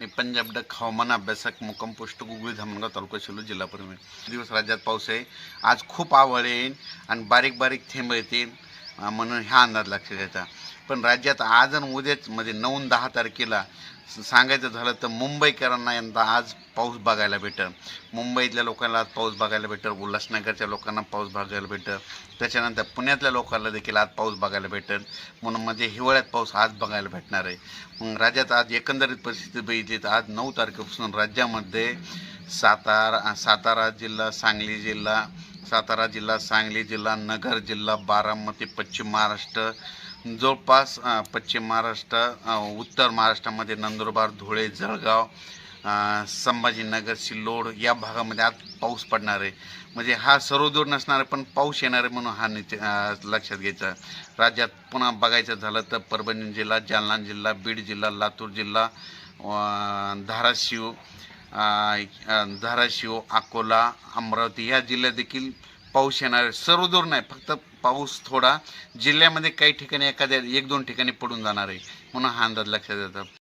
मी Punjab duck हवामान अभ्यासक मुक्काम पोस्ट गुगळी धामणगाव तालुका शिलो जिल्हा परभणी दिवस राज्यात पाऊस आहे. आज खूप आवड येईल आणि बारीक बारीक थेंब येतील. म्हणून ह्या अंदाज लक्षात घ्यायचा पण राज्यात आज आणि उद्याच म्हणजे नऊ दहा तारखेला सांगायचं झालं तर मुंबईकरांना यंदा आज पाऊस बघायला भेटल. मुंबईतल्या लोकांना आज पाऊस बघायला भेटल उल्हासनगरच्या लोकांना पाऊस बघायला भेटल. त्याच्यानंतर पुण्यातल्या लोकांना देखील आज पाऊस बघायला भेटेल. म्हणून म्हणजे हिवाळ्यात पाऊस आज बघायला भेटणार आहे. मग राज्यात आज एकंदरीत परिस्थिती बघितली तर आज नऊ तारखेपासून राज्यामध्ये सातारा सातारा जिल्हा सांगली जिल्हा सातारा जिल्हा सांगली जिल्हा नगर जिल्हा बारामती पश्चिम महाराष्ट्र जवळपास पश्चिम महाराष्ट्र उत्तर महाराष्ट्रामध्ये नंदुरबार धुळे जळगाव संभाजीनगर सिल्लोड या भागामध्ये आज पाऊस पडणार आहे. म्हणजे हा सर्वदूर नसणार आहे पण पाऊस येणार आहे म्हणून हा निच लक्षात घ्यायचा. राज्यात पुन्हा बघायचं झालं तर परभणी जिल्हा जालना जिल्हा बीड जिल्हा लातूर जिल्हा धाराशिव धाराशिव अकोला अमरावती या जिल्ह्यात देखील पाऊस येणार आहे. सर्वदूर नाही फक्त पाऊस थोडा. जिल्ह्यामध्ये काही ठिकाणी एखाद्या एक दोन ठिकाणी पडून जाणार आहे. म्हणून हा अंदाज लक्षात येतात